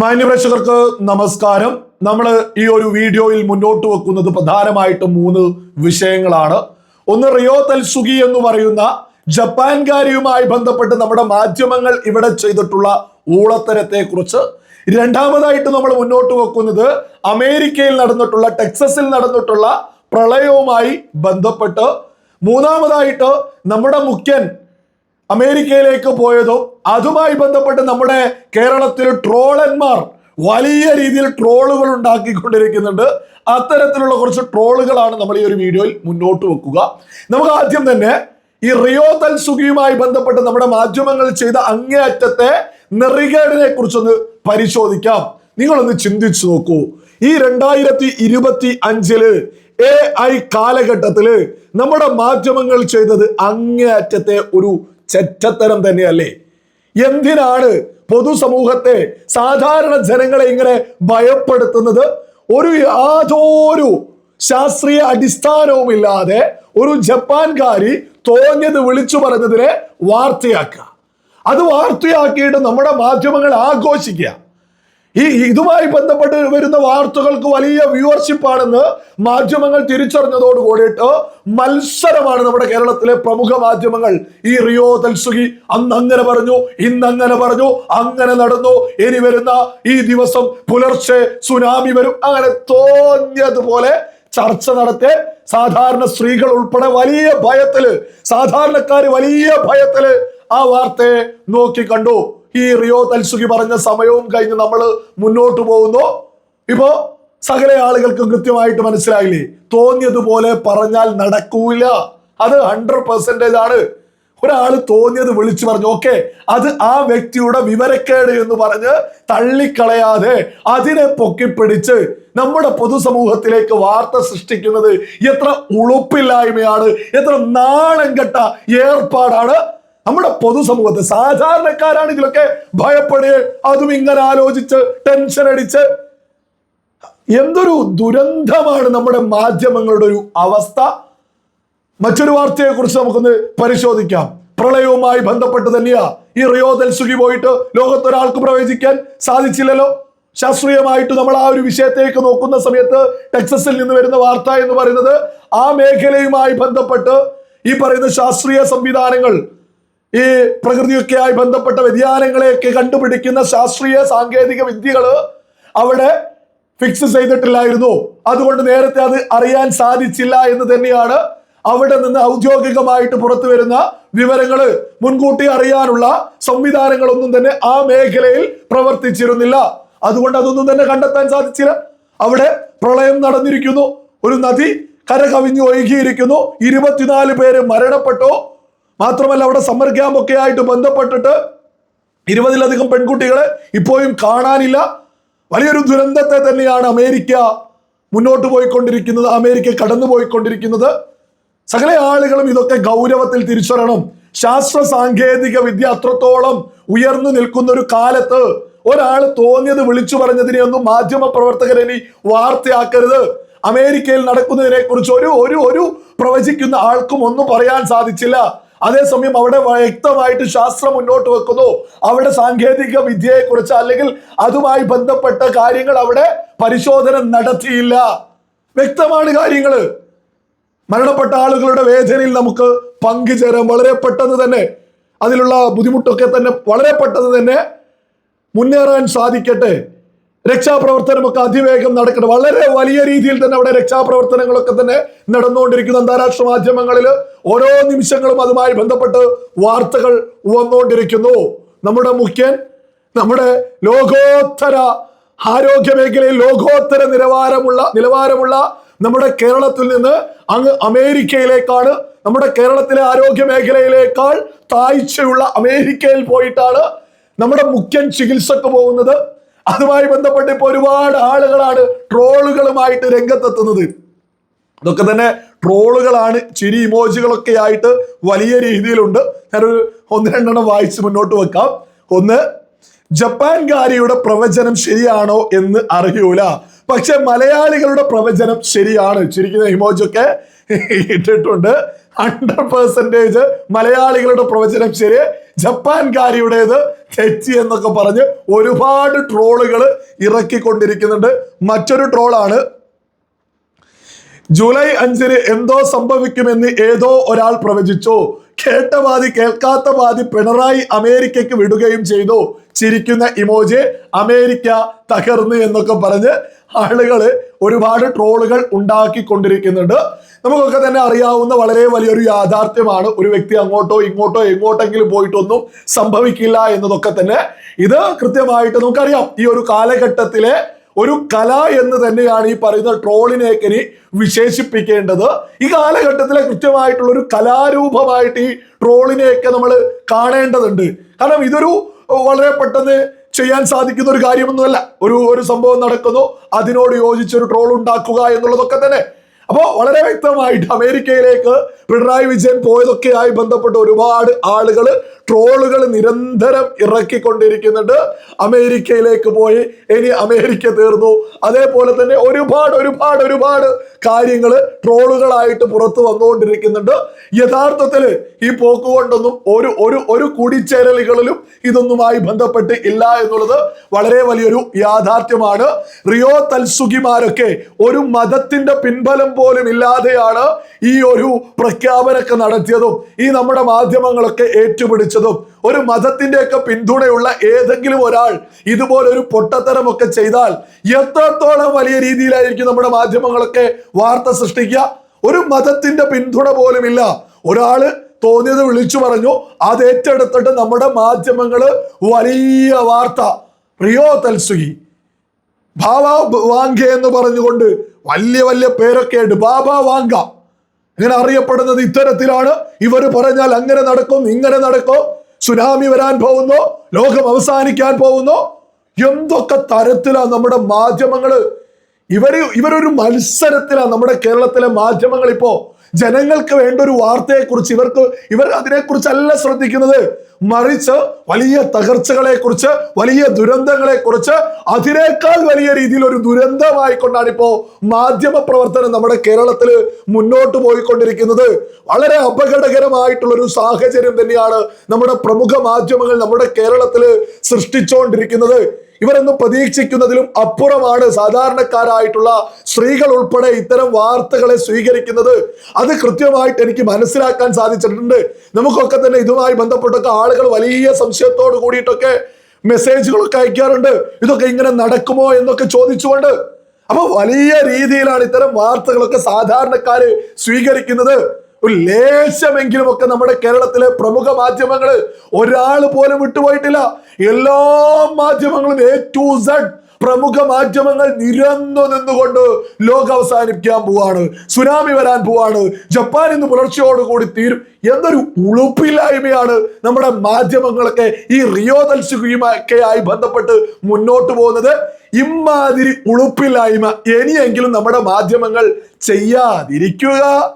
മാന്യപ്രേക്ഷകർക്ക് നമസ്കാരം. നമ്മൾ ഈ ഒരു വീഡിയോയിൽ മുന്നോട്ട് വെക്കുന്നത് പ്രധാനമായിട്ടും മൂന്ന് വിഷയങ്ങളാണ്. ഒന്ന് റിയോ തൽസുഗി എന്ന് പറയുന്ന ജപ്പാൻകാരിയുമായി ബന്ധപ്പെട്ട് നമ്മുടെ മാധ്യമങ്ങൾ ഇവിടെ ചെയ്തിട്ടുള്ള ഊളത്തരത്തെ കുറിച്ച് രണ്ടാമതായിട്ട് നമ്മൾ മുന്നോട്ട് വെക്കുന്നത് അമേരിക്കയിൽ നടന്നിട്ടുള്ള ടെക്സസിൽ നടന്നിട്ടുള്ള പ്രളയവുമായി ബന്ധപ്പെട്ട്. മൂന്നാമതായിട്ട് നമ്മുടെ മുഖ്യൻ അമേരിക്കയിലേക്ക് പോയതോ അതുമായി ബന്ധപ്പെട്ട് നമ്മുടെ കേരളത്തിൽ ട്രോളന്മാർ വലിയ രീതിയിൽ ട്രോളുകൾ ഉണ്ടാക്കിക്കൊണ്ടിരിക്കുന്നുണ്ട്. അത്തരത്തിലുള്ള കുറച്ച് ട്രോളുകളാണ് നമ്മൾ ഈ ഒരു വീഡിയോയിൽ മുന്നോട്ട് വെക്കുക. നമുക്ക് ആദ്യം തന്നെ ഈ റിയോ തൽസുഖിയുമായി ബന്ധപ്പെട്ട് നമ്മുടെ മാധ്യമങ്ങൾ ചെയ്ത അങ്ങേയറ്റത്തെ നെറികേടിനെ കുറിച്ചൊന്ന് പരിശോധിക്കാം. നിങ്ങളൊന്ന് ചിന്തിച്ചു നോക്കൂ. ഈ രണ്ടായിരത്തി ഇരുപത്തി അഞ്ചിൽ എ ഐ കാലഘട്ടത്തിൽ നമ്മുടെ മാധ്യമങ്ങൾ ചെയ്തത് അങ്ങേയറ്റത്തെ ഒരു ചെറ്റത്തരം തന്നെയല്ലേ? എന്തിനാണ് പൊതുസമൂഹത്തെ സാധാരണ ജനങ്ങളെ ഇങ്ങനെ ഭയപ്പെടുത്തുന്നത്? ഒരു യാതൊരു ശാസ്ത്രീയ അടിസ്ഥാനവുമില്ലാതെ ഒരു ജപ്പാൻകാരി തോന്നിയത് വിളിച്ചു പറഞ്ഞതിനെ വാർത്തയാക്കുക. അത് വാർത്തയാക്കിയിട്ട് നമ്മുടെ മാധ്യമങ്ങൾ ആഘോഷിക്കുക. ഈ ഇതുമായി ബന്ധപ്പെട്ട് വരുന്ന വാർത്തകൾക്ക് വലിയ വ്യൂവർഷിപ്പ് ആണെന്ന് മാധ്യമങ്ങൾ തിരിച്ചറിഞ്ഞതോട് കൂടിയിട്ട് മത്സരമാണ് നമ്മുടെ കേരളത്തിലെ പ്രമുഖ മാധ്യമങ്ങൾ. ഈ റിയോ തൽസുഖി അന്ന് അങ്ങനെ പറഞ്ഞു ഇന്ന് അങ്ങനെ പറഞ്ഞു അങ്ങനെ നടന്നു. ഇനി വരുന്ന ഈ ദിവസം പുലർച്ചെ സുനാമി വരും. അങ്ങനെ തോന്നിയതുപോലെ ചർച്ച നടത്തി. സാധാരണ സ്ത്രീകൾ ഉൾപ്പെടെ വലിയ ഭയത്തിൽ സാധാരണക്കാര് വലിയ ഭയത്തിൽ ആ വാർത്തയെ നോക്കി കണ്ടു. ഈ റിയോ തൽസുഖി പറഞ്ഞ സമയവും കഴിഞ്ഞ് നമ്മൾ മുന്നോട്ട് പോകുന്നു. ഇപ്പോ സകല ആളുകൾക്കും കൃത്യമായിട്ട് മനസ്സിലായില്ലേ? തോന്നിയതുപോലെ പറഞ്ഞാൽ നടക്കൂല. അത് ഹൺഡ്രഡ് പെർസെന്റേജ് ആണ്. ഒരാൾ തോന്നിയത് വിളിച്ചു പറഞ്ഞു ഓക്കെ അത് ആ വ്യക്തിയുടെ വിവരക്കേട് എന്ന് പറഞ്ഞ് തള്ളിക്കളയാതെ അതിനെ പൊക്കിപ്പിടിച്ച് നമ്മുടെ പൊതുസമൂഹത്തിലേക്ക് വാർത്ത സൃഷ്ടിക്കുന്നത് എത്ര ഉളുപ്പില്ലായ്മയാണ് എത്ര നാണം കെട്ട ഏർപ്പാടാണ് നമ്മുടെ പൊതുസമൂഹത്തെ സാധാരണക്കാരാണ് ഇതിലൊക്കെ ഭയപ്പെടുക അതും ഇങ്ങനെ ആലോചിച്ച് ടെൻഷൻ അടിച്ച്. എന്തൊരു ദുരന്തമാണ് നമ്മുടെ മാധ്യമങ്ങളുടെ ഒരു അവസ്ഥ. മറ്റൊരു വാർത്തയെ കുറിച്ച് നമുക്കൊന്ന് പരിശോധിക്കാം. പ്രളയവുമായി ബന്ധപ്പെട്ട് തന്നെയാ ഈ റിയോ ദൽസുഖി പോയിട്ട് ലോകത്തൊരാൾക്ക് പ്രവേശിക്കാൻ സാധിച്ചില്ലല്ലോ. ശാസ്ത്രീയമായിട്ട് നമ്മൾ ആ ഒരു വിഷയത്തേക്ക് നോക്കുന്ന സമയത്ത് ടെക്സസിൽ നിന്ന് വരുന്ന വാർത്ത എന്ന് പറയുന്നത് ആ മേഖലയുമായി ബന്ധപ്പെട്ട് ഈ പറയുന്ന ശാസ്ത്രീയ സംവിധാനങ്ങൾ ഈ പ്രകൃതിയൊക്കെയായി ബന്ധപ്പെട്ട വ്യതിയാനങ്ങളെയൊക്കെ കണ്ടുപിടിക്കുന്ന ശാസ്ത്രീയ സാങ്കേതിക വിദ്യകൾ അവിടെ ഫിക്സ് ചെയ്തിട്ടില്ലായിരുന്നു. അതുകൊണ്ട് നേരത്തെ അത് അറിയാൻ സാധിച്ചില്ല എന്ന് തന്നെയാണ് അവിടെ നിന്ന് ഔദ്യോഗികമായിട്ട് പുറത്തു വരുന്ന വിവരങ്ങൾ മുൻകൂട്ടി അറിയാനുള്ള സംവിധാനങ്ങളൊന്നും തന്നെ ആ മേഖലയിൽ പ്രവർത്തിച്ചിരുന്നില്ല. അതുകൊണ്ട് അതൊന്നും തന്നെ കണ്ടെത്താൻ സാധിച്ചില്ല. അവിടെ പ്രളയം നടന്നിരിക്കുന്നു. ഒരു നദി കരകവിഞ്ഞ് ഒഴുകിയിരിക്കുന്നു. ഇരുപത്തിനാല് പേര് മരണപ്പെട്ടു. മാത്രമല്ല അവിടെ സമ്മർ ക്യാമ്പ് ഒക്കെ ആയിട്ട് ബന്ധപ്പെട്ടിട്ട് ഇരുപതിലധികം പെൺകുട്ടികളെ ഇപ്പോഴും കാണാനില്ല. വലിയൊരു ദുരന്തത്തെ തന്നെയാണ് അമേരിക്ക മുന്നോട്ട് പോയിക്കൊണ്ടിരിക്കുന്നത് അമേരിക്ക കടന്നു പോയിക്കൊണ്ടിരിക്കുന്നത്. സകല ആളുകളും ഇതൊക്കെ ഗൗരവത്തിൽ തിരിച്ചറിയണം. ശാസ്ത്ര സാങ്കേതിക വിദ്യ അത്രത്തോളം ഉയർന്നു നിൽക്കുന്ന ഒരു കാലത്ത് ഒരാൾ തോന്നിയത് വിളിച്ചു പറഞ്ഞതിനെ ഒന്നും മാധ്യമ പ്രവർത്തകരെ ഇനി വാർത്തയാക്കരുത്. അമേരിക്കയിൽ നടക്കുന്നതിനെ കുറിച്ച് ഒരു ഒരു ഒരു പ്രവചിക്കുന്ന ആൾക്കും ഒന്നും പറയാൻ സാധിച്ചില്ല. അതേസമയം അവിടെ വ്യക്തമായിട്ട് ശാസ്ത്രം മുന്നോട്ട് വെക്കുന്നു. അവിടെ സാങ്കേതിക വിദ്യയെ കുറിച്ച് അല്ലെങ്കിൽ അതുമായി ബന്ധപ്പെട്ട കാര്യങ്ങൾ അവിടെ പരിശോധന നടത്തിയില്ല. വ്യക്തമാണ് കാര്യങ്ങൾ മരണപ്പെട്ട ആളുകളുടെ വേദനയിൽ നമുക്ക് പങ്കുചേരാം. വളരെ പെട്ടെന്ന് തന്നെ അതിലുള്ള ബുദ്ധിമുട്ടൊക്കെ തന്നെ വളരെ പെട്ടെന്ന് തന്നെ മുന്നേറാൻ സാധിക്കട്ടെ. രക്ഷാപ്രവർത്തനമൊക്കെ അതിവേഗം നടക്കട്ടെ. വളരെ വലിയ രീതിയിൽ തന്നെ അവിടെ രക്ഷാപ്രവർത്തനങ്ങളൊക്കെ തന്നെ നടന്നുകൊണ്ടിരിക്കുന്നു. അന്താരാഷ്ട്ര മാധ്യമങ്ങളിൽ ഓരോ നിമിഷങ്ങളും അതുമായി ബന്ധപ്പെട്ട് വാർത്തകൾ വന്നുകൊണ്ടിരിക്കുന്നു. നമ്മുടെ മുഖ്യൻ നമ്മുടെ ലോകോത്തര ആരോഗ്യ മേഖലയിൽ ലോകോത്തര നിലവാരമുള്ള നിലവാരമുള്ള നമ്മുടെ കേരളത്തിൽ നിന്ന് അങ്ങ് അമേരിക്കയിലേക്കാണ് നമ്മുടെ കേരളത്തിലെ ആരോഗ്യ മേഖലയിലേക്കാൾ താഴ്ചയുള്ള അമേരിക്കയിൽ പോയിട്ടാണ് നമ്മുടെ മുഖ്യൻ ചികിത്സക്ക് പോകുന്നത്. അതുമായി ബന്ധപ്പെട്ട് ഇപ്പൊ ഒരുപാട് ആളുകളാണ് ട്രോളുകളുമായിട്ട് രംഗത്തെത്തുന്നത്. ഇതൊക്കെ തന്നെ ട്രോളുകളാണ് ചിരി ഇമോജികളൊക്കെ ആയിട്ട് വലിയ രീതിയിലുണ്ട്. ഞാനൊരു ഒന്ന് രണ്ടെണ്ണം വായിച്ച് മുന്നോട്ട് വെക്കാം. ഒന്ന് ജപ്പാൻകാരിയുടെ പ്രവചനം ശരിയാണോ എന്ന് അറിയൂല. പക്ഷെ മലയാളികളുടെ പ്രവചനം ശരിയാണ്. ചിരിക്കുന്ന ഇമോജൊക്കെ ഇട്ടിട്ടുണ്ട്. ഹൺഡ്രഡ് പെർസെന്റേജ് മലയാളികളുടെ പ്രവചനം ശരി ജപ്പാൻകാരിയുടേത് തെറ്റി എന്നൊക്കെ പറഞ്ഞ് ഒരുപാട് ട്രോളുകൾ ഇറക്കിക്കൊണ്ടിരിക്കുന്നുണ്ട്. മറ്റൊരു ട്രോളാണ് ജൂലൈ അഞ്ചിന് എന്തോ സംഭവിക്കുമെന്ന് ഏതോ ഒരാൾ പ്രവചിച്ചു. കേട്ട പാതി കേൾക്കാത്ത പാതി പിണറായി അമേരിക്കയ്ക്ക് വിടുകയും ചെയ്തു. ചിരിക്കുന്ന ഇമോജി അമേരിക്ക തകർന്നു എന്നൊക്കെ പറഞ്ഞ് ആളുകൾ ഒരുപാട് ട്രോളുകൾ ഉണ്ടാക്കിക്കൊണ്ടിരിക്കുന്നുണ്ട്. നമുക്കൊക്കെ തന്നെ അറിയാവുന്ന വളരെ വലിയൊരു യാഥാർത്ഥ്യമാണ് ഒരു വ്യക്തി അങ്ങോട്ടോ ഇങ്ങോട്ടോ എങ്ങോട്ടെങ്കിലും പോയിട്ടൊന്നും സംഭവിക്കില്ല എന്നതൊക്കെ തന്നെ. ഇത് കൃത്യമായിട്ട് നമുക്കറിയാം. ഈ ഒരു കാലഘട്ടത്തിലെ ഒരു കല എന്ന് തന്നെയാണ് ഈ പറയുന്ന ട്രോളിനെയൊക്കെ ഇനി വിശേഷിപ്പിക്കേണ്ടത്. ഈ കാലഘട്ടത്തിലെ കൃത്യമായിട്ടുള്ള ഒരു കലാരൂപമായിട്ട് ഈ ട്രോളിനെയൊക്കെ നമ്മൾ കാണേണ്ടതുണ്ട്. കാരണം ഇതൊരു വളരെ പെട്ടെന്ന് ചെയ്യാൻ സാധിക്കുന്ന ഒരു കാര്യമൊന്നുമല്ല. ഒരു ഒരു സംഭവം നടക്കുന്നു. അതിനോട് യോജിച്ച് ഒരു ട്രോൾ ഉണ്ടാക്കുക എന്നുള്ളതൊക്കെ തന്നെ അപ്പോൾ വളരെ വ്യക്തമായിട്ട് അമേരിക്കയിലേക്ക് പിണറായി വിജയൻ പോയതൊക്കെയായി ബന്ധപ്പെട്ട് ഒരുപാട് ആളുകൾ ട്രോളുകൾ നിരന്തരം ഇറക്കിക്കൊണ്ടിരിക്കുന്നുണ്ട്. അമേരിക്കയിലേക്ക് പോയി ഇനി അമേരിക്ക തീർന്നു. അതേപോലെ തന്നെ ഒരുപാട് ഒരുപാട് ഒരുപാട് കാര്യങ്ങൾ ട്രോളുകളായിട്ട് പുറത്തു വന്നുകൊണ്ടിരിക്കുന്നുണ്ട്. യഥാർത്ഥത്തിൽ ഈ പോക്ക് കൊണ്ടൊന്നും ഒരു ഒരു ഒരു കൂടിച്ചേരലുകളിലും ഇതൊന്നുമായി ബന്ധപ്പെട്ട് ഇല്ല എന്നുള്ളത് വളരെ വലിയൊരു യാഥാർത്ഥ്യമാണ്. റിയോ തൽസുഖിമാരൊക്കെ ഒരു മതത്തിന്റെ പിൻബലം പോലും ഇല്ലാതെയാണ് ഈ ഒരു പ്രഖ്യാപനമൊക്കെ നടത്തിയതും ഈ നമ്മുടെ മാധ്യമങ്ങളൊക്കെ ഏറ്റുപിടിച്ചതും. ഒരു മതത്തിന്റെയൊക്കെ പിന്തുണയുള്ള ഏതെങ്കിലും ഒരാൾ ഇതുപോലൊരു പൊട്ടത്തരമൊക്കെ ചെയ്താൽ എത്രത്തോളം വലിയ രീതിയിലായിരിക്കും നമ്മുടെ മാധ്യമങ്ങളൊക്കെ വാർത്ത സൃഷ്ടിക്കുക? ഒരു മതത്തിന്റെ പിന്തുണ പോലുമില്ല ഒരാൾ തോന്നിയത് വിളിച്ചു പറഞ്ഞു അത് ഏറ്റെടുത്തിട്ട് നമ്മുടെ മാധ്യമങ്ങൾ വലിയ വാർത്ത. റിയോ തൽസുഖി ഭാവാ വാങ്ക എന്ന് പറഞ്ഞുകൊണ്ട് വലിയ വലിയ പേരൊക്കെ ഉണ്ട് ബാബ വാങ്ക. ഇങ്ങനെ അറിയപ്പെടുന്നത് ഇത്തരത്തിലാണ്. ഇവർ പറഞ്ഞാൽ അങ്ങനെ നടക്കും ഇങ്ങനെ നടക്കും. സുനാമി വരാൻ പോകുന്നു ലോകം അവസാനിക്കാൻ പോകുന്നു. എന്തൊക്കെ തരത്തിലാണ് നമ്മുടെ മാധ്യമങ്ങൾ? ഇവർ ഇവരൊരു മത്സരത്തിലാണ് നമ്മുടെ കേരളത്തിലെ മാധ്യമങ്ങൾ ഇപ്പോ ജനങ്ങൾക്ക് വേണ്ട ഒരു വാർത്തയെ കുറിച്ച് ഇവർക്ക് ഇവർ അതിനെക്കുറിച്ചല്ല ശ്രദ്ധിക്കുന്നത്. മറിച്ച് വലിയ തകർച്ചകളെ കുറിച്ച് വലിയ ദുരന്തങ്ങളെ കുറിച്ച് അതിനേക്കാൾ വലിയ രീതിയിൽ ഒരു ദുരന്തമായിക്കൊണ്ടാണ് ഇപ്പോ മാധ്യമ പ്രവർത്തനം നമ്മുടെ കേരളത്തിൽ മുന്നോട്ട് പോയിക്കൊണ്ടിരിക്കുന്നത്. വളരെ അപകടകരമായിട്ടുള്ള ഒരു സാഹചര്യം തന്നെയാണ് നമ്മുടെ പ്രമുഖ മാധ്യമങ്ങൾ നമ്മുടെ കേരളത്തിൽ സൃഷ്ടിച്ചുകൊണ്ടിരിക്കുന്നത് ഇവരൊന്നും പ്രതീക്ഷിക്കുന്നതിലും അപ്പുറമാണ് സാധാരണക്കാരായിട്ടുള്ള സ്ത്രീകൾ ഉൾപ്പെടെ ഇത്തരം വാർത്തകളെ സ്വീകരിക്കുന്നത്. അത് കൃത്യമായിട്ട് എനിക്ക് മനസ്സിലാക്കാൻ സാധിച്ചിട്ടുണ്ട്. നമുക്കൊക്കെ തന്നെ ഇതുമായി ബന്ധപ്പെട്ടൊക്കെ ആളുകൾ വലിയ സംശയത്തോട് കൂടിയിട്ടൊക്കെ മെസ്സേജുകളൊക്കെ അയക്കാറുണ്ട്. ഇതൊക്കെ ഇങ്ങനെ നടക്കുമോ എന്നൊക്കെ ചോദിച്ചുകൊണ്ട്. അപ്പൊ വലിയ രീതിയിലാണ് ഇത്തരം വാർത്തകളൊക്കെ സാധാരണക്കാര് സ്വീകരിക്കുന്നത്. ഒരു ലേശമെങ്കിലും ഒക്കെ നമ്മുടെ കേരളത്തിലെ പ്രമുഖ മാധ്യമങ്ങൾ ഒരാൾ പോലും വിട്ടുപോയിട്ടില്ല. എല്ലാ മാധ്യമങ്ങളും എ ടു സെഡ് പ്രമുഖ മാധ്യമങ്ങൾ നിരന്നു നിന്നുകൊണ്ട് ലോകം അവസാനിപ്പിക്കാൻ പോവാണ്. സുനാമി വരാൻ പോവാണ്. ജപ്പാൻ ഇന്ന് പുലർച്ചയോടുകൂടി തീരും. എന്നൊരു ഉളുപ്പില്ലായ്മയാണ് നമ്മുടെ മാധ്യമങ്ങളൊക്കെ ഈ റിയോ തൽസുകയുമൊക്കെ ആയി ബന്ധപ്പെട്ട് മുന്നോട്ട് പോകുന്നത്. ഇമാതിരി ഉളുപ്പില്ലായ്മ ഇനിയെങ്കിലും നമ്മുടെ മാധ്യമങ്ങൾ ചെയ്യാതിരിക്കുക.